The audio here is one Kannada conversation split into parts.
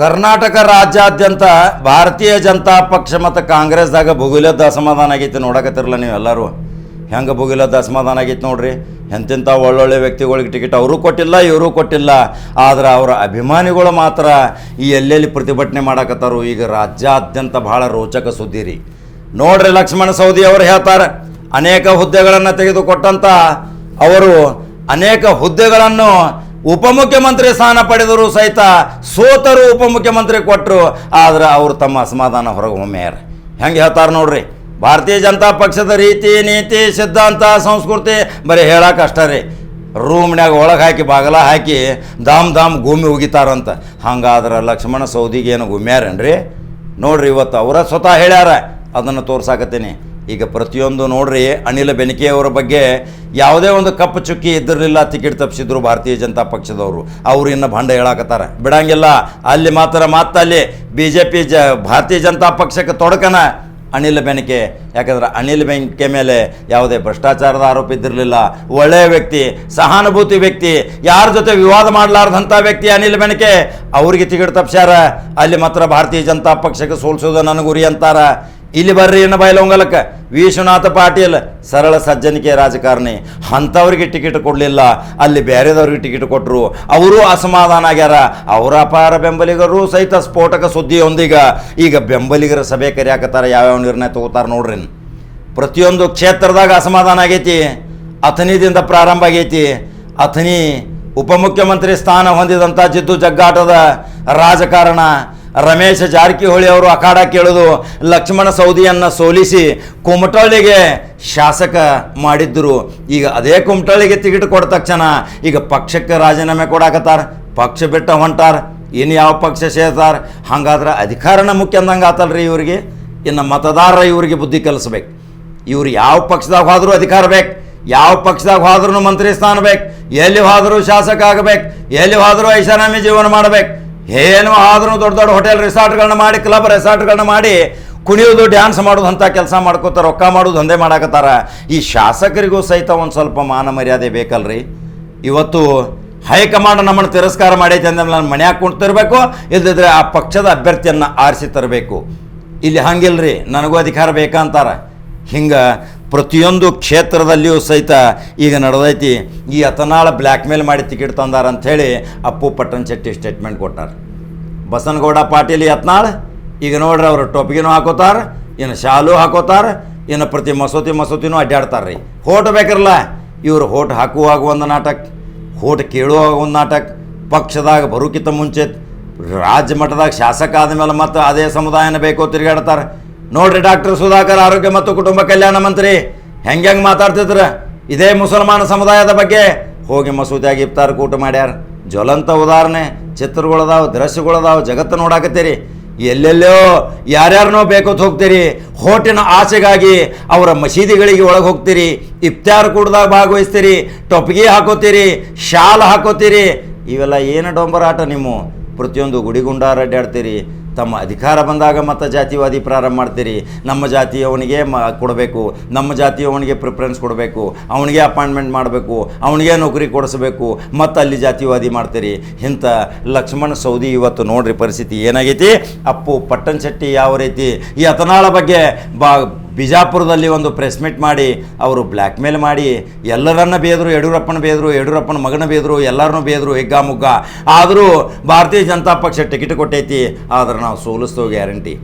ಕರ್ನಾಟಕ ರಾಜ್ಯಾದ್ಯಂತ ಭಾರತೀಯ ಜನತಾ ಪಕ್ಷ ಮತ್ತು ಕಾಂಗ್ರೆಸ್ದಾಗ ಭುಗಿಲದ ಅಸಮಾಧಾನ ಆಗೈತಿ ನೋಡಕತ್ತಿರಲ್ಲ ನೀವು ಎಲ್ಲರೂ. ಹೆಂಗೆ ಭುಗಿಲದ ಅಸಮಾಧಾನ ಆಗೈತಿ ನೋಡ್ರಿ. ಎಂತೆಂಥ ಒಳ್ಳೊಳ್ಳೆ ವ್ಯಕ್ತಿಗಳಿಗೆ ಟಿಕೆಟ್ ಅವರು ಕೊಟ್ಟಿಲ್ಲ, ಇವರು ಕೊಟ್ಟಿಲ್ಲ. ಆದ್ರೆ ಅವರ ಅಭಿಮಾನಿಗಳು ಮಾತ್ರ ಈ ಎಲ್ಲೆಲ್ಲಿ ಪ್ರತಿಭಟನೆ ಮಾಡಕತ್ತಾರು, ಈಗ ರಾಜ್ಯಾದ್ಯಂತ ಭಾಳ ರೋಚಕ ಸುದ್ದಿ ರೀ ನೋಡ್ರಿ ಲಕ್ಷ್ಮಣ ಸೌದಿ ಅವರು ಹೇಳ್ತಾರೆ, ಅನೇಕ ಹುದ್ದೆಗಳನ್ನು ತೆಗೆದುಕೊಟ್ಟಂತ ಅವರು ಅನೇಕ ಹುದ್ದೆಗಳನ್ನು ಉಪಮುಖ್ಯಮಂತ್ರಿ ಸ್ಥಾನ ಪಡೆದರು ಸಹಿತ ಸೋತರು ಉಪಮುಖ್ಯಮಂತ್ರಿ ಕೊಟ್ಟರು ಆದ್ರೆ ಅವರು ತಮ್ಮ ಅಸಮಾಧಾನ ಹೊರಗೆ ಹೊಮ್ಮ್ಯಾರ ಹೆಂಗೆ ಹೇಳ್ತಾರೆ ನೋಡ್ರಿ? ಭಾರತೀಯ ಜನತಾ ಪಕ್ಷದ ರೀತಿ, ನೀತಿ, ಸಿದ್ಧಾಂತ, ಸಂಸ್ಕೃತಿ, ಬರೀ ಹೇಳಕ್ಕೆ ಅಷ್ಟೇ ರೀ. ರೂಮ್ನ್ಯಾಗ ಒಳಗೆ ಹಾಕಿ, ಬಾಗಲ ಹಾಕಿ, ದಾಮ್ ದಾಮ್ ಗುಮ್ಮಿ ಉಗಿತಾರಂತ. ಹಂಗಾದ್ರೆ ಲಕ್ಷ್ಮಣ ಸೌದಿಗೆ ಏನು ಗುಮ್ಯಾರೇನ್ರಿ? ನೋಡ್ರಿ ಇವತ್ತು ಅವರ ಸ್ವತಃ ಹೇಳ್ಯಾರ, ಅದನ್ನು ತೋರ್ಸಾಕತ್ತೀನಿ. ಈಗ ಪ್ರತಿಯೊಂದು ನೋಡ್ರಿ, ಅನಿಲ ಬೆನಕೆಯವರ ಬಗ್ಗೆ ಯಾವುದೇ ಒಂದು ಕಪ್ಪು ಚುಕ್ಕಿ ಇದ್ದಿರಲಿಲ್ಲ, ಟಿಕೆಟ್ ತಪ್ಪಿಸಿದ್ರು ಭಾರತೀಯ ಜನತಾ ಪಕ್ಷದವರು. ಅವರು ಇನ್ನು ಭಂಡ ಹೇಳಾಕತ್ತಾರ. ಬಿಡಂಗಿಲ್ಲ. ಅಲ್ಲಿ ಮಾತ್ರ ಅಲ್ಲಿ ಬಿ ಜೆ ಪಿ ಜ ಭಾರತೀಯ ಜನತಾ ಪಕ್ಷಕ್ಕೆ ತೊಡಕನ ಅನಿಲ ಬೆನಕೆ. ಯಾಕಂದ್ರೆ ಅನಿಲ್ ಬೆನಕೆ ಮೇಲೆ ಯಾವುದೇ ಭ್ರಷ್ಟಾಚಾರದ ಆರೋಪ ಇದ್ದಿರಲಿಲ್ಲ. ಒಳ್ಳೆಯ ವ್ಯಕ್ತಿ, ಸಹಾನುಭೂತಿ ವ್ಯಕ್ತಿ, ಯಾರ ಜೊತೆ ವಿವಾದ ಮಾಡಲಾರ್ದಂಥ ವ್ಯಕ್ತಿ ಅನಿಲ್ ಬೆನಕೆ. ಅವ್ರಿಗೆ ಟಿಕೆಟ್ ತಪ್ಸ್ಯಾರ. ಅಲ್ಲಿ ಮಾತ್ರ ಭಾರತೀಯ ಜನತಾ ಪಕ್ಷಕ್ಕೆ ಸೋಲ್ಸೋದು ನನಗೆ ಗುರಿ ಅಂತಾರ. ಇಲ್ಲಿ ಬರ್ರಿ ಇನ್ನು ಬಯಲೊಂಗಲಕ್ಕೆ ವಿಶ್ವನಾಥ ಪಾಟೀಲ್, ಸರಳ ಸಜ್ಜನಿಕೆ ರಾಜಕಾರಣಿ. ಅಂಥವ್ರಿಗೆ ಟಿಕೆಟ್ ಕೊಡಲಿಲ್ಲ. ಅಲ್ಲಿ ಬೇರೆದವ್ರಿಗೆ ಟಿಕೆಟ್ ಕೊಟ್ಟರು ಅವರು ಅಸಮಾಧಾನ ಆಗ್ಯಾರ. ಅವರ ಅಪಾರ ಬೆಂಬಲಿಗರು ಸಹಿತ ಸ್ಫೋಟಕ ಸುದ್ದಿಯೊಂದಿಗ. ಈಗ ಬೆಂಬಲಿಗರ ಸಭೆ ಕರೆಯಾಕತ್ತಾರ. ಯಾವ್ಯಾವ ನಿರ್ಣಯ ತಗೋತಾರ ನೋಡ್ರಿ. ಪ್ರತಿಯೊಂದು ಕ್ಷೇತ್ರದಾಗ ಅಸಮಾಧಾನ ಆಗೈತಿ. ಅಥನಿದಿಂದ ಪ್ರಾರಂಭ ಆಗೈತಿ. ಅಥನಿ ಉಪಮುಖ್ಯಮಂತ್ರಿ ಸ್ಥಾನ ಹೊಂದಿದಂಥ ಜಿದ್ದು ಜಗ್ಗಾಟದ ರಾಜಕಾರಣ. ರಮೇಶ್ ಜಾರಕಿಹೊಳಿ ಅವರು ಅಖಾಡ ಕೇಳೋದು ಲಕ್ಷ್ಮಣ ಸೌದಿಯನ್ನು ಸೋಲಿಸಿ ಕುಮಟಳ್ಳಿಗೆ ಶಾಸಕ ಮಾಡಿದ್ದರು. ಈಗ ಅದೇ ಕುಮಟಳ್ಳಿಗೆ ಟಿಕೆಟ್ ಕೊಟ್ಟ ತಕ್ಷಣ ಈಗ ಪಕ್ಷಕ್ಕೆ ರಾಜೀನಾಮೆ ಕೊಡಾಕತ್ತಾರ, ಪಕ್ಷ ಬಿಟ್ಟ ಹೊಂಟಾರ ಇನ್ನು ಯಾವ ಪಕ್ಷ ಸೇರ್ತಾರ, ಹಂಗಾದ್ರೆ ಅಧಿಕಾರನ ಮುಖ್ಯ ಅಂದಂಗೆ ಆತಲ್ರಿ ಇವರಿಗೆ. ಇನ್ನು ಮತದಾರರ ಇವರಿಗೆ ಬುದ್ಧಿ ಕಲಿಸ್ಬೇಕು. ಇವ್ರು ಯಾವ ಪಕ್ಷದಾಗ ಹೋದ್ರೂ ಅಧಿಕಾರ ಬೇಕು, ಯಾವ ಪಕ್ಷದಾಗ ಹೋದ್ರೂ ಮಂತ್ರಿ ಸ್ಥಾನ ಬೇಕು, ಎಲ್ಲಿ ಹೋದರೂ ಶಾಸಕ ಆಗಬೇಕು, ಎಲ್ಲಿ ಹೋದರೂ ಐಷಾರಾಮಿ ಜೀವನ ಮಾಡಬೇಕು. ಏನು ಆದರೂ ದೊಡ್ಡ ದೊಡ್ಡ ಹೋಟೆಲ್ ರಿಸಾರ್ಟ್ಗಳನ್ನ ಮಾಡಿ ಕ್ಲಬ್ ರೆಸಾರ್ಟ್ಗಳನ್ನ ಮಾಡಿ ಕುಣಿಯೋದು ಡ್ಯಾನ್ಸ್ ಮಾಡೋದು ಅಂತ ಕೆಲಸ ಮಾಡ್ಕೋತಾರೆ, ರೊಕ್ಕ ಮಾಡೋದು ದಂಧೆ ಮಾಡಾಕತ್ತಾರ. ಈ ಶಾಸಕರಿಗೂ ಸಹಿತ ಒಂದು ಸ್ವಲ್ಪ ಮಾನ ಮರ್ಯಾದೆ ಬೇಕಲ್ರಿ? ಇವತ್ತು ಹೈಕಮಾಂಡ್ ನಮ್ಮನ್ನು ತಿರಸ್ಕಾರ ಮಾಡೈತೆ ಅಂದ್ರೆ ನಾನು ಮನ್ಯಾಗ ಕುಂತಿರ್ಬೇಕು ಇಲ್ಲದಿದ್ರೆ ಆ ಪಕ್ಷದ ಅಭ್ಯರ್ಥಿಯನ್ನು ಆರಿಸಿ ತರಬೇಕು. ಇಲ್ಲಿ ಹಂಗಿಲ್ರಿ, ನನಗೂ ಅಧಿಕಾರ ಬೇಕಂತಾರೆ. ಹಿಂಗೆ ಪ್ರತಿಯೊಂದು ಕ್ಷೇತ್ರದಲ್ಲಿಯೂ ಸಹಿತ ಈಗ ನಡೆದೈತಿ. ಈ ಅತನಾಳ ಬ್ಲ್ಯಾಕ್ ಮೇಲ್ ಮಾಡಿ ಟಿಕೆಟ್ ತಂದಾರ ಅಂಥೇಳಿ ಅಪ್ಪು ಪಟ್ಟಣ ಶೆಟ್ಟಿ ಸ್ಟೇಟ್ಮೆಂಟ್ ಕೊಟ್ಟಾರ. ಬಸನಗೌಡ ಪಾಟೀಲ್ ಯತ್ನಾಳ್ ಈಗ ನೋಡ್ರಿ ಅವರು ಟೊಪ್ಗಿನೂ ಹಾಕೋತಾರ, ಇನ್ನು ಶಾಲು ಹಾಕೋತಾರ, ಇನ್ನು ಪ್ರತಿ ಮಸೂತಿ ಮಸೂತಿನೂ ಅಡ್ಡಾಡ್ತಾರೆ ರೀ. ಹೋಟ್ ಬೇಕಿರಲ್ಲ ಇವರು ಹೋಟ್ ಹಾಕುವಾಗ ಒಂದು ನಾಟಕ ಹೋಟ್ ಕೇಳುವಾಗ ಒಂದು ನಾಟಕ, ಪಕ್ಷದಾಗ ಬರೋಕ್ಕಿಂತ ಮುಂಚೆ ರಾಜ್ಯ ಮಟ್ಟದಾಗ ಶಾಸಕ ಆದಮೇಲೆ ಮತ್ತು ಅದೇ ಸಮುದಾಯನ ಬೇಕೋ ತಿರುಗಾಡ್ತಾರೆ. ನೋಡ್ರಿ ಡಾಕ್ಟರ್ ಸುಧಾಕರ್, ಆರೋಗ್ಯ ಮತ್ತು ಕುಟುಂಬ ಕಲ್ಯಾಣ ಮಂತ್ರಿ. ಹೆಂಗೆ ಹೆಂಗೆ ಮಾತಾಡ್ತಿದ್ರ? ಇದೇ ಮುಸಲ್ಮಾನ ಸಮುದಾಯದ ಬಗ್ಗೆ ಹೋಗಿ ಮಸೂದಿಯಾಗಿ ಇಫ್ತಾರ್ ಕೂಟ ಮಾಡ್ಯಾರ. ಜ್ವಲಂತ ಉದಾಹರಣೆ, ಚಿತ್ರಗಳದಾವ ದೃಶ್ಯಗಳದಾವ ಜಗತ್ತು ನೋಡಾಕತ್ತೀರಿ. ಎಲ್ಲೆಲ್ಲೋ ಯಾರ್ಯಾರನೋ ಬೇಕೋತ್ ಹೋಗ್ತೀರಿ. ಹೋಟಿನ ಆಸೆಗಾಗಿ ಅವರ ಮಸೀದಿಗಳಿಗೆ ಒಳಗೆ ಹೋಗ್ತೀರಿ. ಇಫ್ತಾರ್ ಕೂಡದಾಗ ಭಾಗವಹಿಸ್ತೀರಿ. ಟೊಪ್ಪಿಗೆ ಹಾಕೋತೀರಿ, ಶಾಲ್ ಹಾಕೋತೀರಿ. ಇವೆಲ್ಲ ಏನು ಡೊಂಬರಾಟ ನಿಮ್ಮ? ಪ್ರತಿಯೊಂದು ಗುಡಿಗುಂಡಾರ ಅಡ್ಡಾಡ್ತೀರಿ ತಮ್ಮ ಅಧಿಕಾರ ಬಂದಾಗ ಮತ್ತು ಜಾತಿವಾದಿ ಪ್ರಾರಂಭ ಮಾಡ್ತೀರಿ. ನಮ್ಮ ಜಾತಿಯವನಿಗೆ ಮ, ಕೊಡಬೇಕು. ನಮ್ಮ ಜಾತಿಯವನಿಗೆ ಪ್ರಿಫರೆನ್ಸ್ ಕೊಡಬೇಕು. ಅವನಿಗೆ ಅಪಾಯಿಂಟ್ಮೆಂಟ್ ಮಾಡಬೇಕು. ಅವನಿಗೆ ನೌಕರಿ ಕೊಡಿಸ್ಬೇಕು. ಮತ್ತು ಅಲ್ಲಿ ಜಾತಿವಾದಿ ಮಾಡ್ತೀರಿ. ಇಂಥ ಲಕ್ಷ್ಮಣ ಸೌದಿ ಇವತ್ತು ನೋಡ್ರಿ ಪರಿಸ್ಥಿತಿ ಏನಾಗೈತಿ? ಅಪ್ಪು ಪಟ್ಟನ್ ಶೆಟ್ಟಿ ಯಾವ ರೀತಿ? ಈ ಅತನಾಳ ಬಗ್ಗೆ ಬಾ ಬಿಜಾಪುರದಲ್ಲಿ ಒಂದು ಪ್ರೆಸ್ ಮೀಟ್ ಮಾಡಿ, ಅವರು ಬ್ಲ್ಯಾಕ್ ಮೇಲ್ ಮಾಡಿ, ಎಲ್ಲರನ್ನ ಬೇದರು, ಯಡಿಯೂರಪ್ಪನ ಬೇದರು, ಯಡಿಯೂರಪ್ಪನ ಮಗನ ಬೇದರು, ಎಲ್ಲರನ್ನೂ ಬೇದರು ಹೆಗ್ಗಾಮುಗ್ಗ ಆದರೂ ಭಾರತೀಯ ಜನತಾ ಪಕ್ಷ ಟಿಕೆಟ್ ಕೊಟ್ಟೈತಿ, ಆದರೆ ನಾವು ಸೋಲಿಸ್ತೇವೆ ಗ್ಯಾರಂಟಿ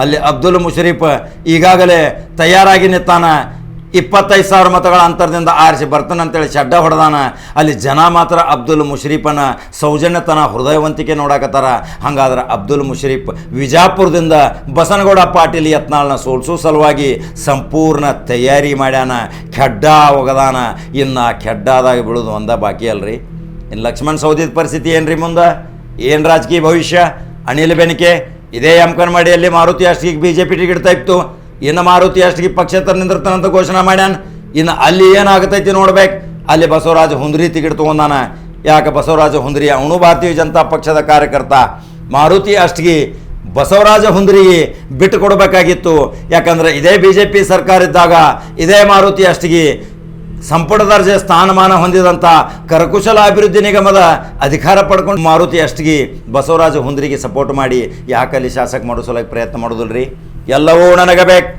ಅಲ್ಲಿ ಅಬ್ದುಲ್ ಮುಷರೀಫ್ ಈಗಾಗಲೇ ತಯಾರಾಗಿ ನಿಂತಾನ ಇಪ್ಪತ್ತೈದು ಸಾವಿರ ಮತಗಳ ಅಂತರದಿಂದ ಆರಿಸಿ ಬರ್ತಾನಂತೇಳಿ ಶಡ್ಡ ಹೊಡೆದಾನ. ಅಲ್ಲಿ ಜನ ಮಾತ್ರ ಅಬ್ದುಲ್ ಮುಷರೀಫನ ಸೌಜನ್ಯತನ ಹೃದಯವಂತಿಕೆ ನೋಡಾಕತ್ತಾರ. ಹಂಗಾದ್ರೆ ಅಬ್ದುಲ್ ಮುಷರೀಫ್ ವಿಜಾಪುರದಿಂದ ಬಸನಗೌಡ ಪಾಟೀಲ್ ಯತ್ನಾಳನ ಸೋಲ್ಸೋ ಸಲುವಾಗಿ ಸಂಪೂರ್ಣ ತಯಾರಿ ಮಾಡ್ಯಾನ. ಖೆಡ್ಡ ಒಗದಾನ. ಇನ್ನು ಖೆಡ್ಡಾದಾಗ ಬೀಳೋದು ಒಂದ ಬಾಕಿ ಅಲ್ರಿ. ಇನ್ನು ಲಕ್ಷ್ಮಣ್ ಸೌದಿದ ಪರಿಸ್ಥಿತಿ ಏನ್ರಿ ಮುಂದೆ? ಏನು ರಾಜಕೀಯ ಭವಿಷ್ಯ? ಅನಿಲ್ ಬೆನಿಕೆ, ಇದೇ ಅಲ್ಲಿ Maruti Ashtage B J P ticket ಇತ್ತು ಇನ್ನು ಮಾರುತಿ ಅಷ್ಟಿಗೆ ಪಕ್ಷೇತರ ನಿಂದಿರ್ತಾನಂತ ಘೋಷಣೆ ಮಾಡ್ಯಾನ. ಇನ್ನು ಅಲ್ಲಿ ಏನಾಗತೈತಿ ನೋಡ್ಬೇಕು. ಅಲ್ಲಿ ಬಸವರಾಜ ಹುಂದ್ರಿ ಟಿಕೆಟ್ ತೊಗೊಂಡಾನ. ಯಾಕೆ ಬಸವರಾಜ ಹುಂದ್ರಿ? ಅವನು ಭಾರತೀಯ ಜನತಾ ಪಕ್ಷದ ಕಾರ್ಯಕರ್ತ. ಮಾರುತಿ ಅಷ್ಟಿಗೆ ಬಸವರಾಜ ಹುಂದ್ರಿಗೆ ಬಿಟ್ಟು ಕೊಡಬೇಕಾಗಿತ್ತು. ಯಾಕಂದ್ರೆ ಇದೇ ಬಿ ಜೆ ಪಿ ಸರ್ಕಾರ ಇದ್ದಾಗ ಇದೇ ಮಾರುತಿ ಅಷ್ಟಿಗೆ ಸಂಪುಟ ದರ್ಜೆ ಸ್ಥಾನಮಾನ ಹೊಂದಿದಂಥ ಕರಕುಶಲ ಅಭಿವೃದ್ಧಿ ನಿಗಮದ ಅಧಿಕಾರ ಪಡ್ಕೊಂಡು ಮಾರುತಿ ಅಷ್ಟಿಗೆ ಬಸವರಾಜ ಹುಂದ್ರಿಗೆ ಸಪೋರ್ಟ್ ಮಾಡಿ. ಯಾಕಲ್ಲಿ ಶಾಸಕ ಮಾಡೋ ಪ್ರಯತ್ನ ಮಾಡೋದಿಲ್ರಿ? ಎಲ್ಲವೂ ನನಗೆ ಬೇಕು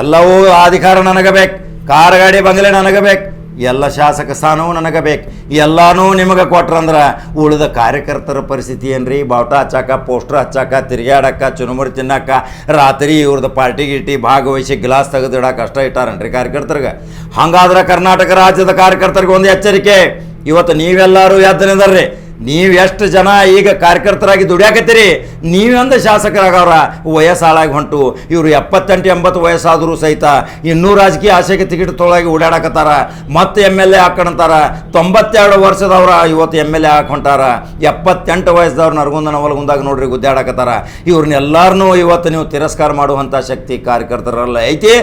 ಎಲ್ಲವೂ ಅಧಿಕಾರ ನನಗೆ ಬೇಕು ಕಾರ್, ಗಾಡಿ, ಬಂಗಲೆ ನನಗೆ ಬೇಕು ಎಲ್ಲ ಶಾಸಕ ಸ್ಥಾನವೂ ನನಗೆ ಬೇಕು ಎಲ್ಲನೂ ನಿಮಗೆ ಕೊಟ್ರಂದ್ರೆ ಉಳಿದ ಕಾರ್ಯಕರ್ತರ ಪರಿಸ್ಥಿತಿ ಏನ್ರಿ? ಬಾವುಟ ಹಚ್ಚಾಕ, ಪೋಸ್ಟರ್ ಹಚ್ಚಾಕ ತಿರುಗಾಡಕ್ಕ ಚುರುಮುರಿ ತಿನ್ನಕ್ಕ ರಾತ್ರಿ ಇವ್ರದ್ದು ಪಾರ್ಟಿ ಗಿಟಿ ಭಾಗವಹಿಸಿ ಗ್ಲಾಸ್ ತೆಗೆದು ಇಡಕ್ಕೆ ಕಷ್ಟ ಇಟ್ಟಾರನ್ರಿ ಕಾರ್ಯಕರ್ತರಿಗೆ? ಹಂಗಾದ್ರೆ ಕರ್ನಾಟಕ ರಾಜ್ಯದ ಕಾರ್ಯಕರ್ತರಿಗೆ ಒಂದು ಎಚ್ಚರಿಕೆ. ಇವತ್ತು ನೀವೆಲ್ಲರೂ ಎದ್ದು ನಿಂದರ್ರಿ. ನೀವು ಎಷ್ಟು ಜನ ಈಗ ಕಾರ್ಯಕರ್ತರಾಗಿ ದುಡಿಯಾಕತ್ತೀರಿ? ನೀವೊಂದು ಶಾಸಕರಾಗವ್ರ? ವಯಸ್ಸಾಳಾಗಿ ಹೊಂಟು. ಇವರು ಎಪ್ಪತ್ತೆಂಟು, ಎಂಬತ್ತು ವಯಸ್ಸಾದರೂ ಸಹಿತ ಇನ್ನೂ ರಾಜಕೀಯ ಆಸೆಗೆ ಟಿಕೆಟ್ ತೊಳಗಿ ಓಡಾಡಕತ್ತಾರ. ಮತ್ತೆ ಎಂ ಎಲ್ ಎ ಹಾಕೊಂತಾರ ತೊಂಬತ್ತೆರಡು ವರ್ಷದವ್ರ ಇವತ್ತು ಎಂ ಎಲ್ ಎ ಹಾಕೊಂಟಾರ ಎಪ್ಪತ್ತೆಂಟು ವಯಸ್ಸದವ್ರು ನರಗುಂದನ ಹೊಲಗುಂದಾಗ ನೋಡ್ರಿ ಗುದ್ದಾಡಕತ್ತಾರ. ಇವ್ರನ್ನೆಲ್ಲರನ್ನೂ ಇವತ್ತು ನೀವು ತಿರಸ್ಕಾರ ಮಾಡುವಂಥ ಶಕ್ತಿ ಕಾರ್ಯಕರ್ತರಲ್ಲ ಐತಿ.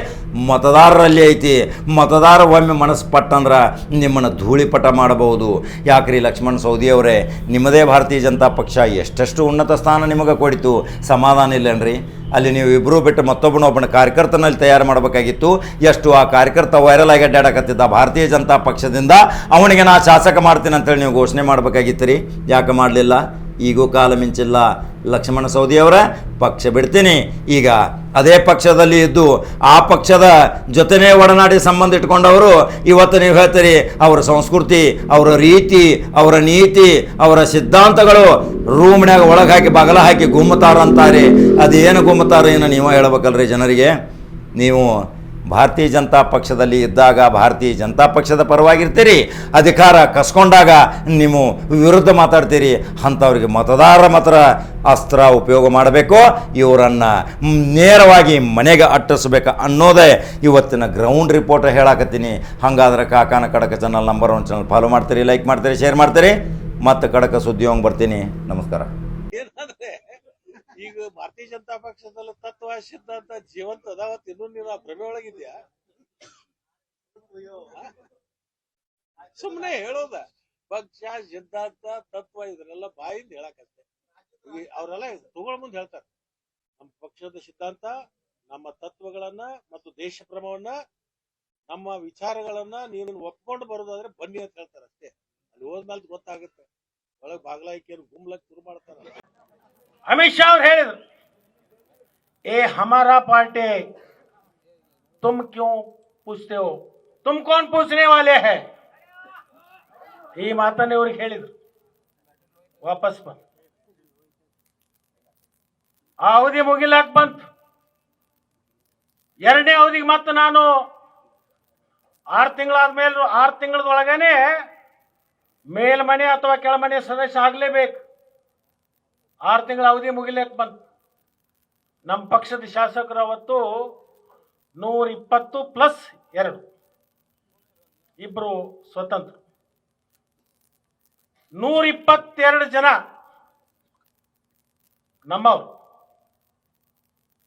ಮತದಾರರಲ್ಲಿ ಐತಿ. ಮತದಾರ ಒಮ್ಮೆ ಮನಸ್ಸು ಪಟ್ಟಂದ್ರೆ ನಿಮ್ಮನ್ನು ಧೂಳಿಪಟ ಮಾಡಬಹುದು. ಯಾಕ್ರಿ ಲಕ್ಷ್ಮಣ್ ಸೌದಿಯವರೇ, ನಿಮ್ಮದೇ ಭಾರತೀಯ ಜನತಾ ಪಕ್ಷ ಎಷ್ಟೆಷ್ಟು ಉನ್ನತ ಸ್ಥಾನ ನಿಮಗೆ ಕೊಡಿತು? ಸಮಾಧಾನ ಇಲ್ಲನ್ರಿ? ಅಲ್ಲಿ ನೀವು ಇಬ್ಬರು ಬಿಟ್ಟು ಮತ್ತೊಬ್ಬನ ಒಬ್ಬನ ಕಾರ್ಯಕರ್ತನಲ್ಲಿ ತಯಾರು ಮಾಡಬೇಕಾಗಿತ್ತು. ಎಷ್ಟು ಆ ಕಾರ್ಯಕರ್ತ ವೈರಲ್ ಆಗಿ ಅಡ್ಡಾಡಕತ್ತಿದ್ದ ಭಾರತೀಯ ಜನತಾ ಪಕ್ಷದಿಂದ ಅವನಿಗೆ ನಾ ಶಾಸಕ ಮಾಡ್ತೀನಿ ಅಂತೇಳಿ ನೀವು ಘೋಷಣೆ ಮಾಡಬೇಕಾಗಿತ್ತು ರೀ ಯಾಕೆ ಮಾಡಲಿಲ್ಲ? ಈಗೂ ಕಾಲ ಮಿಂಚಿಲ್ಲ. ಲಕ್ಷ್ಮಣ ಸೌದಿಯವರ, ಪಕ್ಷ ಬಿಡ್ತೀನಿ. ಈಗ ಅದೇ ಪಕ್ಷದಲ್ಲಿ ಇದ್ದು ಆ ಪಕ್ಷದ ಜೊತೆನೇ ಒಡನಾಡಿ ಸಂಬಂಧ ಇಟ್ಕೊಂಡವರು, ಇವತ್ತು ನೀವು ಹೇಳ್ತೀರಿ, ಅವರ ಸಂಸ್ಕೃತಿ, ಅವರ ರೀತಿ, ಅವರ ನೀತಿ, ಅವರ ಸಿದ್ಧಾಂತಗಳು ರೂಮ್ನ್ಯಾಗ ಒಳಗೆ ಹಾಕಿ ಬಗಲ ಹಾಕಿ ಗುಮ್ಮತಾರ ಅಂತಾರೆ ಅದೇನು ಗುಮ್ಮತಾರ ಏನು ನೀವು ಹೇಳ್ಬೇಕಲ್ರಿ ಜನರಿಗೆ? ನೀವು ಭಾರತೀಯ ಜನತಾ ಪಕ್ಷದಲ್ಲಿ ಇದ್ದಾಗ ಭಾರತೀಯ ಜನತಾ ಪಕ್ಷದ ಪರವಾಗಿರ್ತೀರಿ. ಅಧಿಕಾರ ಕಸ್ಕೊಂಡಾಗ ನೀವು ವಿರುದ್ಧ ಮಾತಾಡ್ತೀರಿ. ಅಂಥವ್ರಿಗೆ ಮತದಾರರ ಮಾತ್ರ ಅಸ್ತ್ರ ಉಪಯೋಗ ಮಾಡಬೇಕು. ಇವರನ್ನು ನೇರವಾಗಿ ಮನೆಗೆ ಅಟ್ಟಿಸ್ಬೇಕು ಅನ್ನೋದೇ ಇವತ್ತಿನ ಗ್ರೌಂಡ್ ರಿಪೋರ್ಟ್ ಹೇಳಾಕತ್ತೀನಿ. ಹಂಗಾದ್ರೆ ಕಾಕಾನ ಕಡಕ channel number one channel follow ಮಾಡ್ತೀರಿ ಲೈಕ್ ಮಾಡ್ತೀರಿ ಶೇರ್ ಮಾಡ್ತೀರಿ. ಮತ್ತು ಕಡಕ ಸುದ್ದಿ ಹೋಗಿ ಬರ್ತೀನಿ. ನಮಸ್ಕಾರ. ಈಗ ಭಾರತೀಯ ಜನತಾ ಪಕ್ಷದಲ್ಲಿ ತತ್ವ ಸಿದ್ಧಾಂತ ಜೀವಂತ ಅದಾವತ್ ಇನ್ನೂ ನೀನು, ಆ ಭ್ರಮೆ ಒಳಗಿದ್ಯಾ? ಸುಮ್ಮನೆ ಹೇಳೋದ. ಪಕ್ಷ, ಸಿದ್ಧಾಂತ, ತತ್ವ ಇದನ್ನೆಲ್ಲ ಬಾಯಿಂದ ಹೇಳಕತ್ತೆ. ಅವರೆಲ್ಲ ತಗೊಳ್ ಮುಂದೆ ಹೇಳ್ತಾರೆ. ನಮ್ಮ ಪಕ್ಷದ ಸಿದ್ಧಾಂತ, ನಮ್ಮ ತತ್ವಗಳನ್ನ ಮತ್ತು ದೇಶ ಕ್ರಮವನ್ನ ನಮ್ಮ ವಿಚಾರಗಳನ್ನ ನೀನು ಒಪ್ಕೊಂಡು ಬರೋದಾದ್ರೆ ಬನ್ನಿ ಅಂತ ಹೇಳ್ತಾರೆ ಅಷ್ಟೇ. ಅಲ್ಲಿ ಹೋದ್ಮೇಲೆ ಗೊತ್ತಾಗುತ್ತೆ. ಒಳಗೆ ಬಾಗ್ಲಾಯ್ಕೆ ಗುಮ್ಲಕ್ ಶುರು ಮಾಡ್ತಾರ अमित शाह और ಹೇಳಿದ್ರು ए हमारा पार्टी तुम क्यों पूछते हो तुम कौन पूछने वाले हैं ಈ ಮಾತನ್ನ ಇವ್ರಿಗೆ ಹೇಳಿದ್ರು ವಾಪಸ್ ಬಂದು ಆ ಅವಧಿ ಮುಗಿಲಾಕ್ ಬಂತು ಎರಡನೇ ಅವಧಿಗೆ ಮತ್ತೆ ನಾನು ಆರು ತಿಂಗಳಾದ್ಮೇಲೆ ಆರು ತಿಂಗಳದೊಳಗನೆ ಮೇಲ್ಮನೆ ಅಥವಾ ಕೆಳಮನೆ ಸದಸ್ಯ ಆಗ್ಲೇಬೇಕು ಆರು ತಿಂಗಳ ಅವಧಿ ಮುಗಿಲಿಕ್ಕೆ ಬಂತು. ನಮ್ಮ ಪಕ್ಷದ ಶಾಸಕರು ಅವತ್ತು ನೂರ ಇಪ್ಪತ್ತು ಪ್ಲಸ್ ಎರಡು. ಇಬ್ಬರು ಸ್ವತಂತ್ರ. ನೂರ ಇಪ್ಪತ್ತೆರಡು ಜನ ನಮ್ಮವರು.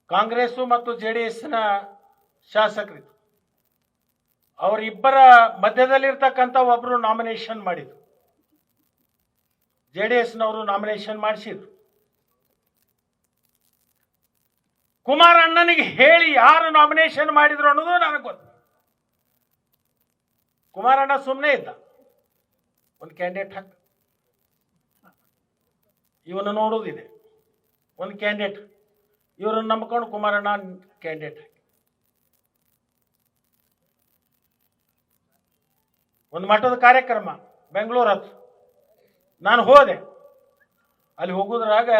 ಕಾಂಗ್ರೆಸ್ಸು ಮತ್ತು ಜೆ ಡಿ ಎಸ್ನ ಶಾಸಕರಿದ್ರು. ಅವರಿಬ್ಬರ ಮಧ್ಯದಲ್ಲಿರ್ತಕ್ಕಂಥ ಒಬ್ಬರು ನಾಮಿನೇಷನ್ ಮಾಡಿದ್ರು. ಜೆ ಡಿ ಎಸ್ನವರು ನಾಮಿನೇಷನ್ ಮಾಡಿಸಿದ್ರು. ಕುಮಾರ್ ಅಣ್ಣನಿಗೆ ಹೇಳಿ ಯಾರು ನಾಮಿನೇಷನ್ ಮಾಡಿದ್ರು ಅನ್ನೋದು ನನಗೆ ಗೊತ್ತು. ಕುಮಾರಣ್ಣ ಸುಮ್ಮನೆ ಇದ್ದ. ಒಂದು ಕ್ಯಾಂಡಿಡೇಟ್ ಹಾಕ. ಇವನು ನೋಡೋದಿದೆ. ಒಂದು ಕ್ಯಾಂಡಿಡೇಟ್ ಇವರನ್ನು ನಂಬ್ಕೊಂಡು ಕುಮಾರಣ್ಣ ಕ್ಯಾಂಡಿಡೇಟ್ ಹಾಕಿ. ಒಂದು ಮಠದ ಕಾರ್ಯಕ್ರಮ, ಬೆಂಗಳೂರು ಹತ್ತು ನಾನು ಹೋದೆ. ಅಲ್ಲಿ ಹೋಗೋದ್ರಾಗ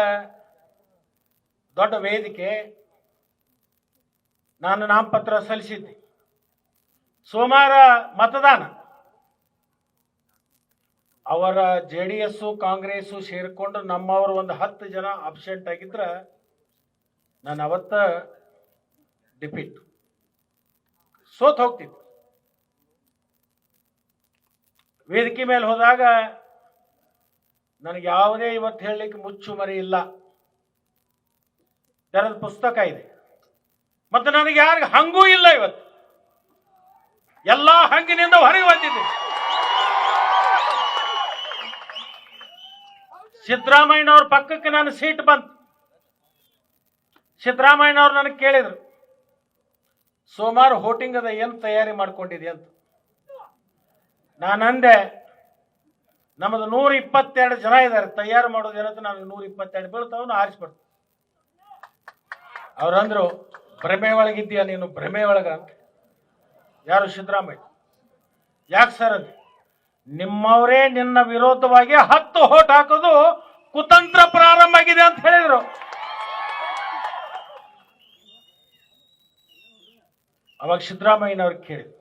ದೊಡ್ಡ ವೇದಿಕೆ ನಾನು ನಾಮಪತ್ರ ಸಲ್ಲಿಸಿದ್ದೆ. ಸೋಮವಾರ ಮತದಾನ. ಅವರ ಜೆ ಡಿ ಎಸ್ಸು ಕಾಂಗ್ರೆಸ್ಸು ಸೇರಿಕೊಂಡು ನಮ್ಮವರು ಒಂದು ಹತ್ತು ಜನ ಅಬ್ಸೆಂಟ್ ಆಗಿದ್ರೆ ನಾನು ಅವತ್ತ ಡಿಫೀಟ್ ಸೋತ್ ಹೋಗ್ತಿದ್ದೆ. ವೇದಿಕೆ ಮೇಲೆ ಹೋದಾಗ ನನಗೆ ಯಾವುದೇ ಇವತ್ತು ಹೇಳಲಿಕ್ಕೆ ಮುಚ್ಚು ಮರಿ ಇಲ್ಲ. ತೆರೆದ ಪುಸ್ತಕ ಇದೆ. ಮತ್ತು ನನಗೆ ಯಾರಿಗ ಹಂಗೂ ಇಲ್ಲ ಇವತ್ತು. ಎಲ್ಲ ಹಂಗಿನಿಂದ ಹೊರಗೆ ಬಂದಿದೆ ಸಿದ್ದರಾಮಯ್ಯನವ್ರ ಪಕ್ಕಕ್ಕೆ ನನ್ನ ಸೀಟ್ ಬಂತು. ಸಿದ್ದರಾಮಯ್ಯನವ್ರು ನನಗೆ ಕೇಳಿದ್ರು ಸೋಮವಾರ ಹೋಟಿಂಗ್ ಅದ, ಏನು ತಯಾರಿ ಮಾಡ್ಕೊಂಡಿದೆ ಅಂತ. ನಾನಂದೆ ನಮ್ಮದು ನೂರ ಇಪ್ಪತ್ತೆರಡು ಜನ ಇದ್ದಾರೆ ತಯಾರು ಮಾಡೋದು ಏನಂತ ನನಗೆ ನೂರ ಇಪ್ಪತ್ತೆರಡು ಬೀಳ್ತಾವನು ಆರಿಸ್ಬಿಡ್ತು ಅವ್ರಂದ್ರು ಭ್ರಮೆ ಒಳಗಿದ್ದೀಯ ನೀನು? ಭ್ರಮೆ ಒಳಗ ಯಾರು ಸಿದ್ದರಾಮಯ್ಯ? ಯಾಕೆ ಸರ್ ಅದು ನಿಮ್ಮವರೇ ನಿನ್ನ ವಿರೋಧವಾಗಿ ಹತ್ತು ಹೋಟ್ ಹಾಕೋದು ಕುತಂತ್ರ ಪ್ರಾರಂಭ ಆಗಿದೆ ಅಂತ ಹೇಳಿದರು. ಅವಾಗ ಸಿದ್ದರಾಮಯ್ಯನವ್ರಿಗೆ ಕೇಳಿದ್ರು,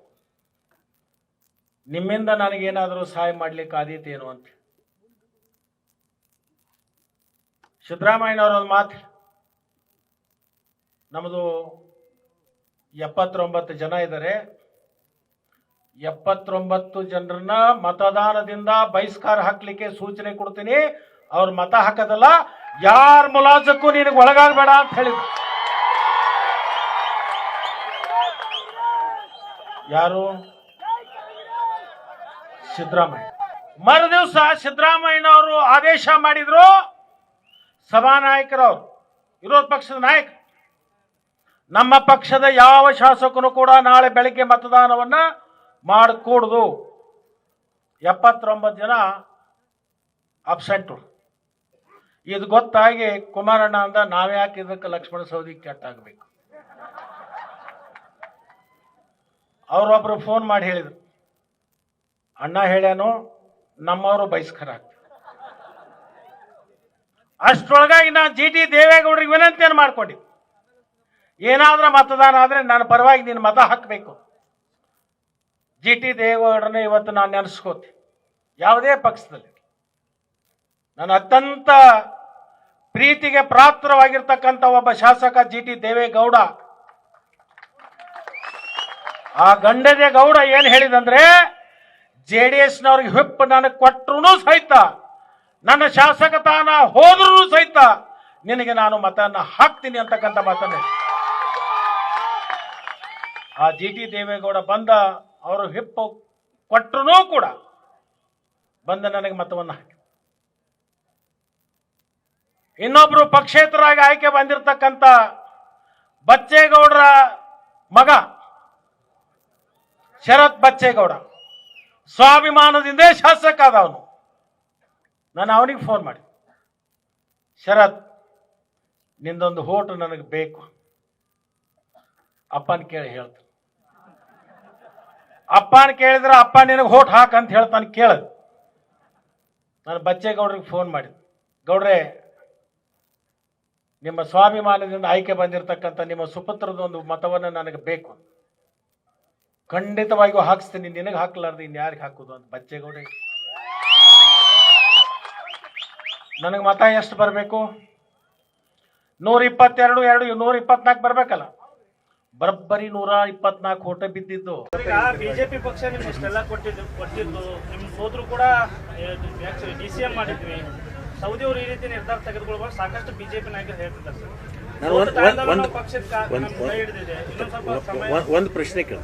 ನಿಮ್ಮಿಂದ ನನಗೇನಾದರೂ ಸಹಾಯ ಮಾಡ್ಲಿಕ್ಕೆ ಆದೀತೇನು ಅಂತ. ಸಿದ್ದರಾಮಯ್ಯನವ್ರ ಒಂದು ಮಾತು ನಮ್ಮದು ಎಪ್ಪತ್ತೊಂಬತ್ತು ಜನ ಇದ್ದಾರೆ. ಎಪ್ಪತ್ತೊಂಬತ್ತು ಜನರನ್ನ ಮತದಾನದಿಂದ ಬಹಿಷ್ಕಾರ ಹಾಕ್ಲಿಕ್ಕೆ ಸೂಚನೆ ಕೊಡ್ತೀನಿ. ಅವ್ರ ಮತ ಹಾಕೋದಲ್ಲ, ಯಾರ ಮುಲಾಜಕ್ಕೂ ನಿನಗೆ ಒಳಗಾಗಬೇಡ ಅಂತ ಹೇಳಿದ್ರು. ಯಾರು? ಸಿದ್ದರಾಮಯ್ಯ. ಮರು ದಿವಸ ಸಿದ್ದರಾಮಯ್ಯನವರು ಆದೇಶ ಮಾಡಿದ್ರು. ಸಭಾನಾಯಕರವ್ರು, ವಿರೋಧ ಪಕ್ಷದ ನಾಯಕ ನಮ್ಮ ಪಕ್ಷದ ಯಾವ ಶಾಸಕನು ಕೂಡ ನಾಳೆ ಬೆಳಗ್ಗೆ ಮತದಾನವನ್ನ ಮಾಡಕೂಡದು. ಎಪ್ಪತ್ತೊಂಬತ್ತು ಜನ ಅಬ್ಸೆಂಟು ಇದು ಗೊತ್ತಾಗಿ ಕುಮಾರಣ್ಣ ಅಂದ ನಾವ್ಯಾಕೆ ಇದಕ್ಕೆ ಲಕ್ಷ್ಮಣ ಸೌದಿ ಕೆಟ್ಟಾಗಬೇಕು. ಅವರೊಬ್ಬರು ಫೋನ್ ಮಾಡಿ ಹೇಳಿದ್ರು, ಅಣ್ಣ ಹೇಳ್ಯಾನು, ನಮ್ಮವರು ಬಹಿಷ್ಕಾರ ಅಷ್ಟೊಳಗಾಗಿ ಅಷ್ಟರೊಳಗಾಗಿ ನಾ ಜಿ ಟಿ ದೇವೇಗೌಡರಿಗೆ ವಿನಂತಿಯನ್ನು ಮಾಡ್ಕೊಂಡಿ ಏನಾದ್ರೂ ಮತದಾನ ಆದರೆ ನನ್ನ ಪರವಾಗಿ ನೀನು ಮತ ಹಾಕಬೇಕು. ಜಿ ಟಿ ದೇವೇಗೌಡರನ್ನ ಇವತ್ತು ನಾನು ನೆನೆಸ್ಕೋತಿ. ಯಾವುದೇ ಪಕ್ಷದಲ್ಲಿ. ನನ್ನ ಅತ್ಯಂತ ಪ್ರೀತಿಗೆ ಪಾತ್ರವಾಗಿರ್ತಕ್ಕಂಥ ಒಬ್ಬ ಶಾಸಕ ಜಿ ಟಿ ದೇವೇಗೌಡ. ಆ ಗಂಡದೇ ಗೌಡ ಏನು ಹೇಳಿದಂದ್ರೆ, ಜೆ ಡಿ ಎಸ್ನವ್ರಿಗೆ ಹಿಪ್ ನನಗೆ ಕೊಟ್ಟರು ಸಹಿತ, ನನ್ನ ಶಾಸಕ ತಾನ ಹೋದ್ರೂ ಸಹಿತ ನಿನಗೆ ನಾನು ಮತನ ಹಾಕ್ತೀನಿ ಅಂತಕ್ಕಂಥ ಮಾತನ್ನ. ಆ ಜಿ ಟಿ ದೇವೇಗೌಡ ಬಂದ, ಅವರು ಹಿಪ್ಪು ಕೊಟ್ಟರು ಕೂಡ ಬಂದ ನನಗೆ ಮತವನ್ನು ಹಾಕಿ. ಇನ್ನೊಬ್ರು ಪಕ್ಷೇತರಾಗಿ ಆಯ್ಕೆ ಬಂದಿರತಕ್ಕಂತ ಬಚ್ಚೇಗೌಡರ ಮಗ ಶರತ್ ಬಚ್ಚೇಗೌಡ, ಸ್ವಾಭಿಮಾನದಿಂದ ಶಾಸಕ ಆದ ಅವನು ನಾನು ಅವನಿಗೆ ಫೋನ್ ಮಾಡಿ ಶರತ್, ನಿಂದೊಂದು ಹೋಟು ನನಗೆ ಬೇಕು. ಅಪ್ಪನ ಕೇಳಿ ಹೇಳ್ತಾನೆ. ಅಪ್ಪನ ಕೇಳಿದ್ರೆ ಅಪ್ಪ ನಿನಗೆ ಹೋಟ್ ಹಾಕು ಅಂತ ಹೇಳ್ತಾನೆ, ಕೇಳ. ನಾನು ಬಚ್ಚೇಗೌಡ್ರಿಗೆ ಫೋನ್ ಮಾಡಿದ್ದೆ. ಗೌಡ್ರೆ, ನಿಮ್ಮ ಸ್ವಾಭಿಮಾನದಿಂದ ಆಯ್ಕೆ ಬಂದಿರತಕ್ಕಂಥ ನಿಮ್ಮ ಸುಪುತ್ರದ ಒಂದು ಮತವನ್ನು ನನಗೆ ಬೇಕು. ಖಂಡಿತವಾಗಿಯೂ ಹಾಕಿಸ್ತೀನಿ. ನಿನಗೆ ಹಾಕ್ಲಾರ್ದು ಇನ್ನು ಯಾರಿಗೆ ಹಾಕೋದು ಅಂತ ಬಚ್ಚೇಗೌಡ ನನಗೆ ಮತ ಎಷ್ಟು ಬರಬೇಕು? ನೂರ ಇಪ್ಪತ್ತೆರಡು ಎರಡು ನೂರ ಇಪ್ಪತ್ನಾಲ್ಕು ಬರಬೇಕಲ್ಲ. ಬರೋಬ್ಬರಿ ನೂರ ಇಪ್ಪತ್ನಾಲ್ಕು ಓಟ ಬಿದ್ದಿದ್ದು. ಈಗ ಬಿಜೆಪಿ ಪಕ್ಷ ನಿಮ್ಗೆ ಇಷ್ಟೆಲ್ಲ ಕೊಟ್ಟಿದ್ದು ಕೊಟ್ಟಿದ್ದು ನಿಮ್ ಸೋದ್ರು ಕೂಡ ಡಿ ಸಿ ಎಂ ಮಾಡಿದ್ವಿ. ಸೌದಿ ಅವರು ಈ ರೀತಿ ನಿರ್ಧಾರ ತೆಗೆದುಕೊಳ್ಬಾರ್ದು ಸಾಕಷ್ಟು ಬಿಜೆಪಿ ನಾಯಕರು ಹೇಳ್ತಿದ್ದಾರೆ ಸರ್. ಪಕ್ಷದ ಹಿಡಿದಿದೆ. ಇನ್ನೊಂದ್ ಸ್ವಲ್ಪ ಸಮಯ ಒಂದು ಪ್ರಶ್ನೆ ಕೇಳ.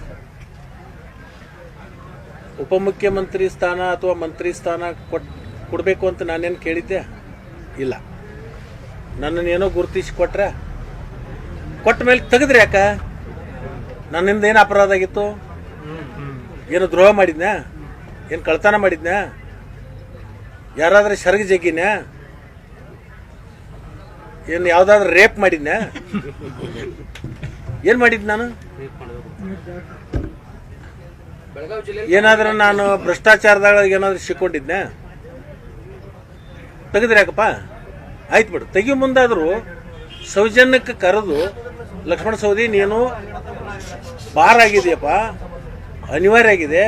ಉಪಮುಖ್ಯಮಂತ್ರಿ ಸ್ಥಾನ ಅಥವಾ ಮಂತ್ರಿ ಸ್ಥಾನ ಕೊಟ್ ಕೊಡಬೇಕು ಅಂತ ನಾನೇನು ಕೇಳಿದ್ದೆ? ಇಲ್ಲ. ನನ್ನನ್ನೇನೋ ಗುರುತಿಸಿ ಕೊಟ್ರೆ ಕೊಟ್ಟ ಮೇಲೆ ತೆಗೆದ್ರಿ ಯಾಕ? ನನ್ನಿಂದ ಏನು ಅಪರಾಧ ಆಗಿತ್ತು? ಏನು ದ್ರೋಹ ಮಾಡಿದ್ನ? ಏನು ಕಳ್ತನ ಮಾಡಿದ್ನ? ಯಾರಾದರೂ ಸರಗ ಜಗ್ಗಿನ? ಏನು ಯಾವುದಾದ್ರೂ ರೇಪ್ ಮಾಡಿದ್ನ? ಏನು ಮಾಡಿದ್ ನಾನು? ಏನಾದರೂ ನಾನು ಭ್ರಷ್ಟಾಚಾರದಾಗ ಏನಾದರೂ ಸಿಕ್ಕೊಂಡಿದ್ನ? ತೆಗೆದ್ರೆ ಯಾಕಪ್ಪ? ಆಯ್ತು ಬಿಡು. ತೆಗಿಯೋ ಮುಂದಾದರೂ ಸೌಜನ್ಯಕ್ಕೆ ಕರೆದು ಲಕ್ಷ್ಮಣ ಸೌದಿ ನೀನು ಬಾರ್ ಆಗಿದೆಯಪ್ಪ ಅನಿವಾರ್ಯ ಆಗಿದೆ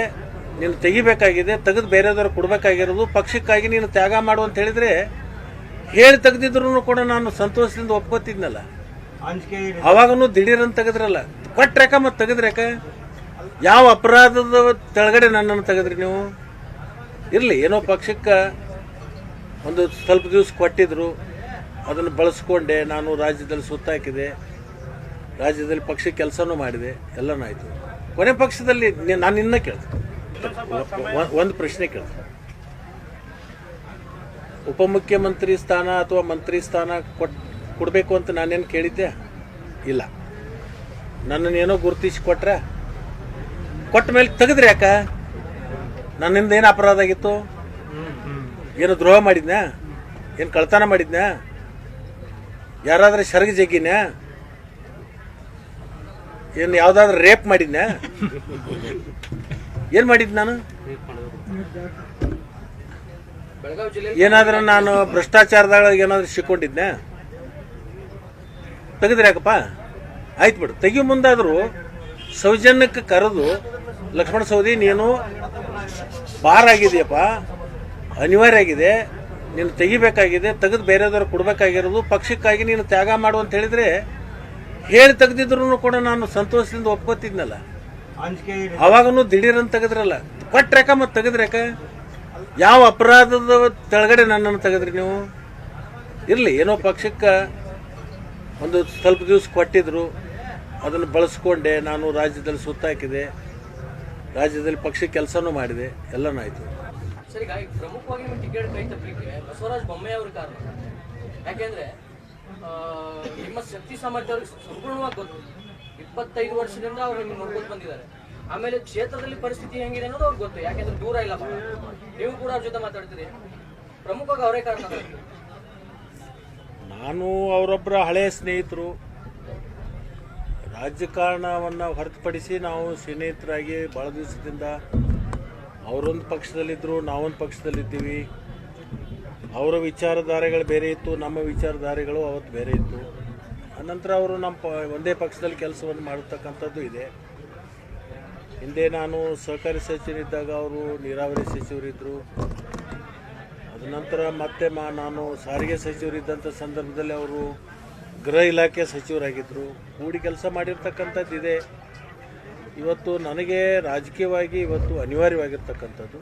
ನೀನು ತೆಗಿಬೇಕಾಗಿದೆ ತೆಗೆದು ಬೇರೆದವ್ರು ಕೊಡಬೇಕಾಗಿರೋದು ಪಕ್ಷಕ್ಕಾಗಿ ನೀನು ತ್ಯಾಗ ಮಾಡು ಅಂತ ಹೇಳಿದ್ರೆ ಹೇಳಿ ತೆಗೆದಿದ್ರು ಕೂಡ ನಾನು ಸಂತೋಷದಿಂದ ಒಪ್ಕೋತಿದ್ನಲ್ಲ. ಅವಾಗನು ದಿಢೀರನ್ನು ತೆಗೆದ್ರಲ್ಲ. ಕೊಟ್ರ್ಯಾಕ ಮತ್ತೆ ತೆಗೆದ್ರ್ಯಾಕ ಯಾವ ಅಪರಾಧದ ತೆಳಗಡೆ ನನ್ನನ್ನು ತೆಗೆದ್ರಿ ನೀವು? ಇರಲಿ ಏನೋ ಪಕ್ಷಕ್ಕೆ ಒಂದು ಸ್ವಲ್ಪ ದಿವಸ ಕೊಟ್ಟಿದ್ರು. ಅದನ್ನು ಬಳಸ್ಕೊಂಡೆ ನಾನು ರಾಜ್ಯದಲ್ಲಿ ಸುತ್ತಾಕಿದೆ ರಾಜ್ಯದಲ್ಲಿ ಪಕ್ಷ ಕೆಲಸನೂ ಮಾಡಿದೆ, ಎಲ್ಲನೂ ಆಯಿತು. ಕೊನೆ ಪಕ್ಷದಲ್ಲಿ ನಾನು ಇನ್ನ ಕೇಳ್ದೆ. ಒಂದು ಪ್ರಶ್ನೆ ಕೇಳ್ದೆ. ಉಪಮುಖ್ಯಮಂತ್ರಿ ಸ್ಥಾನ ಅಥವಾ ಮಂತ್ರಿ ಸ್ಥಾನ ಕೊಟ್ ಕೊಡಬೇಕು ಅಂತ ನಾನೇನು ಕೇಳಿದ್ದೆ? ಇಲ್ಲ. ನನ್ನನ್ನೇನೋ ಗುರುತಿಸಿ ಕೊಟ್ರ ಕೊಟ್ಟ ಮೇಲೆ ತೆಗೆದ್ರಿ ಯಾಕ? ನನ್ನಿಂದ ಏನು ಅಪರಾಧ ಆಗಿತ್ತು? ಏನು ದ್ರೋಹ ಮಾಡಿದ್ನಾ ಏನು ಕಳ್ತನ ಮಾಡಿದ್ನಾ ಯಾರಾದರೂ ಸರಗ ಜಗ್ಗಿನ್ಯಾ? ಏನು ಯಾವ್ದಾದ್ರು ರೇಪ್ ಮಾಡಿದ್ನ? ಏನು ಮಾಡಿದ್ ನಾನು? ಏನಾದ್ರೂ ನಾನು ಭ್ರಷ್ಟಾಚಾರದಾಗ ಏನಾದ್ರೂ ಸಿಕ್ಕೊಂಡಿದ್ನ? ತೆಗೆದ್ರಿ ಯಾಕಪ್ಪ? ಆಯ್ತು ಬಿಡು. ತೆಗಿಯೋ ಮುಂದಾದರೂ ಸೌಜನ್ಯಕ್ಕೆ ಕರೆದು, ಲಕ್ಷ್ಮಣ ಸೌದಿ, ನೀನು ಬಾರ್ ಆಗಿದೆಯಪ್ಪ, ಅನಿವಾರ್ಯ ಆಗಿದೆ, ನೀನು ತೆಗಿಬೇಕಾಗಿದೆ, ತೆಗೆದು ಬೇರೆದವ್ರು ಕೊಡಬೇಕಾಗಿರೋದು, ಪಕ್ಷಕ್ಕಾಗಿ ನೀನು ತ್ಯಾಗ ಮಾಡು ಅಂತ ಹೇಳಿದ್ರೆ ಹೇಳಿ ತೆಗೆದಿದ್ರು ಕೂಡ ನಾನು ಸಂತೋಷದಿಂದ ಒಪ್ಕೋತಿದ್ನಲ್ಲ. ಅವಾಗನು ದಿಢೀರಂತ ತೆಗೆದ್ರಲ್ಲ. ಕೊಟ್ರ್ಯಾಕ ಮತ್ತೆ ತೆಗೆದ್ರ್ಯಾಕ ಯಾವ ಅಪರಾಧದ ತೆಳಗಡೆ ನನ್ನನ್ನು ತೆಗೆದ್ರಿ ನೀವು? ಇರಲಿ ಏನೋ ಪಕ್ಷಕ್ಕೆ ಒಂದು ಸ್ವಲ್ಪ ದಿವಸ ಕೊಟ್ಟಿದ್ರು. ಅದನ್ನು ಬಳಸ್ಕೊಂಡೆ ನಾನು ರಾಜ್ಯದಲ್ಲಿ ಸುತ್ತಾಕಿದೆ ರಾಜ್ಯದಲ್ಲಿ ಪಕ್ಷ ಕೆಲಸನೂ ಮಾಡಿದೆ ಎಲ್ಲನೂ ಆಯಿತು. ಪ್ರಮುಖವಾಗಿ ಟಿಕೆಟ್ ಕೈ ತಪ್ಪಲಿಕ್ಕೆ ಬಸವರಾಜ ಬೊಮ್ಮಾಯಿ ಅವ್ರ ಕಾರಣ. ಯಾಕೆಂದ್ರೆ ನಿಮ್ಮ ಶಕ್ತಿ ಸಾಮರ್ಥ್ಯ ಅವ್ರಿಗೆ ಸಂಪೂರ್ಣವಾಗಿ ಗೊತ್ತು. ಇಪ್ಪತ್ತೈದು ವರ್ಷದಿಂದ ಅವ್ರು ನಿಮ್ಗೆ ನೋಡ್ಕೊಂಡು ಬಂದಿದ್ದಾರೆ. ಆಮೇಲೆ ಕ್ಷೇತ್ರದಲ್ಲಿ ಪರಿಸ್ಥಿತಿ ಹೆಂಗಿದೆ ಅನ್ನೋದು ಅವ್ರಿಗೆ ಗೊತ್ತು, ಯಾಕೆಂದ್ರೆ ದೂರ ಇಲ್ಲ. ನೀವು ಕೂಡ ಅವ್ರ ಜೊತೆ ಮಾತಾಡ್ತೀರಿ. ಪ್ರಮುಖವಾಗಿ ಅವರೇ ಕಾರಣ ನಾನು ಅವರೊಬ್ಬರ ಹಳೆಯ ಸ್ನೇಹಿತರು. ರಾಜಕಾರಣವನ್ನು ಹೊರತುಪಡಿಸಿ ನಾವು ಸ್ನೇಹಿತರಾಗಿ ಭಾಳ ದಿವಸದಿಂದ ಅವರೊಂದು ಪಕ್ಷದಲ್ಲಿದ್ದರು, ನಾವೊಂದು ಪಕ್ಷದಲ್ಲಿದ್ದೀವಿ. ಅವರ ವಿಚಾರಧಾರೆಗಳು ಬೇರೆ ಇತ್ತು, ನಮ್ಮ ವಿಚಾರಧಾರೆಗಳು ಅವತ್ತು ಬೇರೆ ಇತ್ತು. ಅನಂತರ ಅವರು ನಮ್ಮ ಪ, ಒಂದೇ ಪಕ್ಷದಲ್ಲಿ ಕೆಲಸವನ್ನು ಮಾಡತಕ್ಕಂಥದ್ದು ಇದೆ. ಹಿಂದೆ ನಾನು ಸಹಕಾರಿ ಸಚಿವರಿದ್ದಾಗ ಅವರು ನೀರಾವರಿ ಸಚಿವರಿದ್ದರು ಅದ ನಂತರ ಮತ್ತೆ ಮಾ, ನಾನು ಸಾರಿಗೆ ಸಚಿವರಿದ್ದಂಥ ಸಂದರ್ಭದಲ್ಲಿ ಅವರು ಗೃಹ ಇಲಾಖೆ ಸಚಿವರಾಗಿದ್ದರು ಕೂಡಿ ಕೆಲಸ ಮಾಡಿರ್ತಕ್ಕಂಥದ್ದು ಇದೆ ಇವತ್ತು ನನಗೆ ರಾಜಕೀಯವಾಗಿ ಇವತ್ತು ಅನಿವಾರ್ಯವಾಗಿರ್ತಕ್ಕಂಥದ್ದು.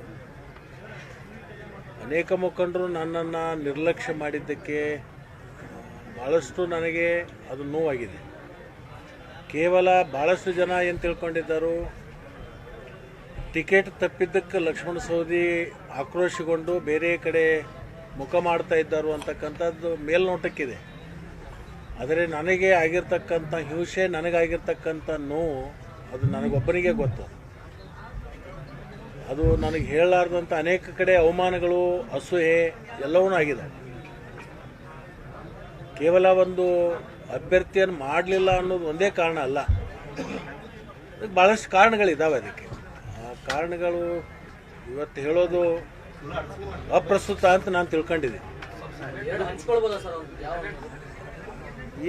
ಅನೇಕ ಮುಖಂಡರು ನನ್ನನ್ನು ನಿರ್ಲಕ್ಷ್ಯ ಮಾಡಿದ್ದಕ್ಕೆ ಭಾಳಷ್ಟು ನನಗೆ ಅದು ನೋವಾಗಿದೆ. ಕೇವಲ ಭಾಳಷ್ಟು ಜನ ಏನು ತಿಳ್ಕೊಂಡಿದ್ದರು, ಟಿಕೆಟ್ ತಪ್ಪಿದ್ದಕ್ಕೆ ಲಕ್ಷ್ಮಣ ಸೌದಿ ಆಕ್ರೋಶಗೊಂಡು ಬೇರೆ ಕಡೆ ಮುಖ ಮಾಡ್ತಾ ಇದ್ದರು ಅಂತಕ್ಕಂಥದ್ದು ಮೇಲ್ನೋಟಕ್ಕಿದೆ. ಆದರೆ ನನಗೆ ಆಗಿರ್ತಕ್ಕಂಥ, ಹಿಂಸೆ ನನಗಾಗಿರ್ತಕ್ಕಂಥ ನೋವು ಅದು ನನಗೊಬ್ಬನಿಗೆ ಗೊತ್ತು. ಅದು ನನಗೆ ಹೇಳಲಾರ್ದಂಥ ಅನೇಕ ಕಡೆ ಅವಮಾನಗಳು, ಅಸೂಯೆ ಎಲ್ಲವೂ ಆಗಿದೆ. ಕೇವಲ ಒಂದು ಅಭ್ಯರ್ಥಿಯನ್ನು ಮಾಡಲಿಲ್ಲ ಅನ್ನೋದು ಒಂದೇ ಕಾರಣ ಅಲ್ಲ. ಭಾಳಷ್ಟು ಕಾರಣಗಳಿದ್ದಾವೆ ಅದಕ್ಕೆ. ಆ ಕಾರಣಗಳು ಇವತ್ತು ಹೇಳೋದು ಅಪ್ರಸ್ತುತ ಅಂತ ನಾನು ತಿಳ್ಕೊಂಡಿದ್ದೀನಿ.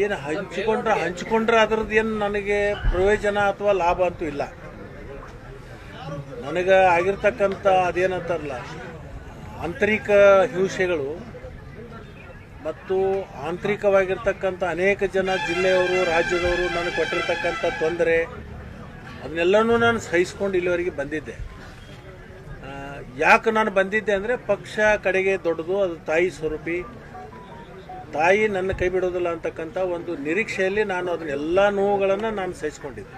ಏನು ಹಂಚಿಕೊಂಡ್ರೆ ಹಂಚಿಕೊಂಡ್ರೆ ಅದರದ್ದು ಏನು ನನಗೆ ಪ್ರಯೋಜನ ಅಥವಾ ಲಾಭ ಅಂತೂ ಇಲ್ಲ. ನನಗೆ ಆಗಿರ್ತಕ್ಕಂಥ ಅದೇನಂತಾರಲ್ಲ, ಆಂತರಿಕ ಹಿಂಸೆಗಳು ಮತ್ತು ಆಂತರಿಕವಾಗಿರ್ತಕ್ಕಂಥ ಅನೇಕ ಜನ ಜಿಲ್ಲೆಯವರು, ರಾಜ್ಯದವರು ನನಗೆ ಕೊಟ್ಟಿರ್ತಕ್ಕಂಥ ತೊಂದರೆ, ಅದನ್ನೆಲ್ಲನೂ ನಾನು ಸಹಿಸ್ಕೊಂಡು ಇಲ್ಲಿವರೆಗೆ ಬಂದಿದ್ದೆ. ಯಾಕೆ ನಾನು ಬಂದಿದ್ದೆ ಅಂದರೆ ಪಕ್ಷ ಕಡೆಗೆ ದೊಡ್ಡದು, ಅದು ತಾಯಿ ಸ್ವರೂಪಿ. ತಾಯಿ ನನ್ನ ಕೈ ಬಿಡೋದಿಲ್ಲ ಅಂತಕ್ಕಂಥ ಒಂದು ನಿರೀಕ್ಷೆಯಲ್ಲಿ ನಾನು ಅದನ್ನೆಲ್ಲ ನೋವುಗಳನ್ನು ನಾನು ಸಹಿಸ್ಕೊಂಡಿದ್ದೆ.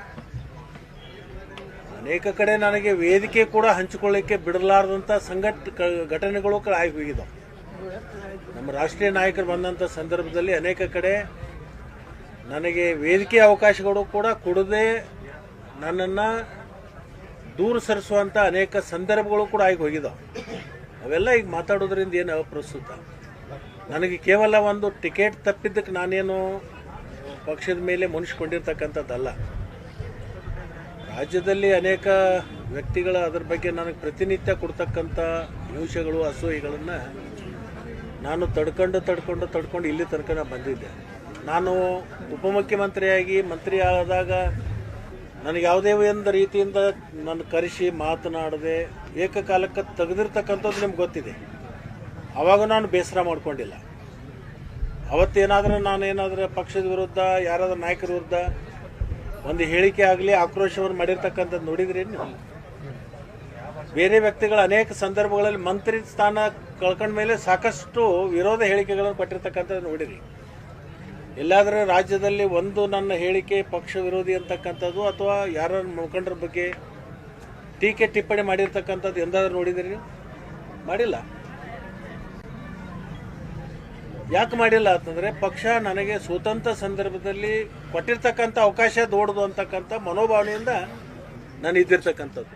ಅನೇಕ ಕಡೆ ನನಗೆ ವೇದಿಕೆ ಕೂಡ ಹಂಚಿಕೊಳ್ಳಿಕ್ಕೆ ಬಿಡಲಾರ್ದಂಥ ಸಂಘಟ ಘಟನೆಗಳು ಆಗಿ ಹೋಗಿದ್ದಾವೆ ನಮ್ಮ ರಾಷ್ಟ್ರೀಯ ನಾಯಕರು ಬಂದಂಥ ಸಂದರ್ಭದಲ್ಲಿ ಅನೇಕ ಕಡೆ ನನಗೆ ವೇದಿಕೆ ಅವಕಾಶಗಳು ಕೂಡ ಕೊಡದೆ ನನ್ನನ್ನು ದೂರ ಸರಿಸುವಂಥ ಅನೇಕ ಸಂದರ್ಭಗಳು ಕೂಡ ಆಗಿ ಹೋಗಿದ್ದಾವೆ ಅವೆಲ್ಲ ಈಗ ಮಾತಾಡೋದ್ರಿಂದ ಏನು ಪ್ರಸ್ತುತ ನನಗೆ ಕೇವಲ ಒಂದು ಟಿಕೆಟ್ ತಪ್ಪಿದ್ದಕ್ಕೆ ನಾನೇನು ಪಕ್ಷದ ಮೇಲೆ ಮುನಿಸ್ಕೊಂಡಿರ್ತಕ್ಕಂಥದ್ದಲ್ಲ. ರಾಜ್ಯದಲ್ಲಿ ಅನೇಕ ವ್ಯಕ್ತಿಗಳ ಅದರ ಬಗ್ಗೆ ನನಗೆ ಪ್ರತಿನಿತ್ಯ ಕೊಡ್ತಕ್ಕಂಥ ನಿಮಿಷಗಳು, ಅಸೂಯೆಗಳನ್ನು ನಾನು ತಡ್ಕೊಂಡು ತಡ್ಕೊಂಡು ತಡ್ಕೊಂಡು ಇಲ್ಲಿ ತನಕ ನಾನು ಬಂದಿದ್ದೆ. ನಾನು ಉಪಮುಖ್ಯಮಂತ್ರಿಯಾಗಿ ಮಂತ್ರಿ ಆದಾಗ ನನಗೆ ಯಾವುದೇ ಒಂದು ರೀತಿಯಿಂದ ನನ್ನ ಕರೆಸಿ ಮಾತನಾಡದೆ ಏಕಕಾಲಕ್ಕೆ ತೆಗೆದಿರ್ತಕ್ಕಂಥದ್ದು ನಿಮ್ಗೆ ಗೊತ್ತಿದೆ. ಆವಾಗ ನಾನು ಬೇಸರ ಮಾಡಿಕೊಂಡಿಲ್ಲ. ಅವತ್ತೇನಾದರೂ ನಾನು ಏನಾದರೂ ಪಕ್ಷದ ವಿರುದ್ಧ, ಯಾರಾದರೂ ನಾಯಕರ ವಿರುದ್ಧ ಒಂದು ಹೇಳಿಕೆ ಆಗಲಿ, ಆಕ್ರೋಶವನ್ನು ಮಾಡಿರ್ತಕ್ಕಂಥದ್ದು ನೋಡಿದ್ರಿ ಬೇರೆ ವ್ಯಕ್ತಿಗಳ ಅನೇಕ ಸಂದರ್ಭಗಳಲ್ಲಿ ಮಂತ್ರಿ ಸ್ಥಾನ ಕಳ್ಕೊಂಡ ಮೇಲೆ ಸಾಕಷ್ಟು ವಿರೋಧ ಹೇಳಿಕೆಗಳನ್ನು ಕೊಟ್ಟಿರ್ತಕ್ಕಂಥದ್ದು ನೋಡಿರಿ. ಎಲ್ಲಾದರೂ ರಾಜ್ಯದಲ್ಲಿ ಒಂದು ನನ್ನ ಹೇಳಿಕೆ ಪಕ್ಷ ವಿರೋಧಿ ಅಂತಕ್ಕಂಥದ್ದು ಅಥವಾ ಯಾರ ಮುಖಂಡರ ಬಗ್ಗೆ ಟೀಕೆ ಟಿಪ್ಪಣಿ ಮಾಡಿರ್ತಕ್ಕಂಥದ್ದು ಎಂದಾದ್ರೂ ನೋಡಿದಿರಿ ಮಾಡಿಲ್ಲ. ಯಾಕೆ ಮಾಡಿಲ್ಲ ಅಂತಂದ್ರೆ ಪಕ್ಷ ನನಗೆ ಸ್ವತಂತ್ರ ಸಂದರ್ಭದಲ್ಲಿ ಕೊಟ್ಟಿರ್ತಕ್ಕಂಥ ಅವಕಾಶ ದೊಡ್ಡದು ಅಂತಕ್ಕಂಥ ಮನೋಭಾವನೆಯಿಂದ ನಾನು ಇದ್ದಿರ್ತಕ್ಕಂಥದ್ದು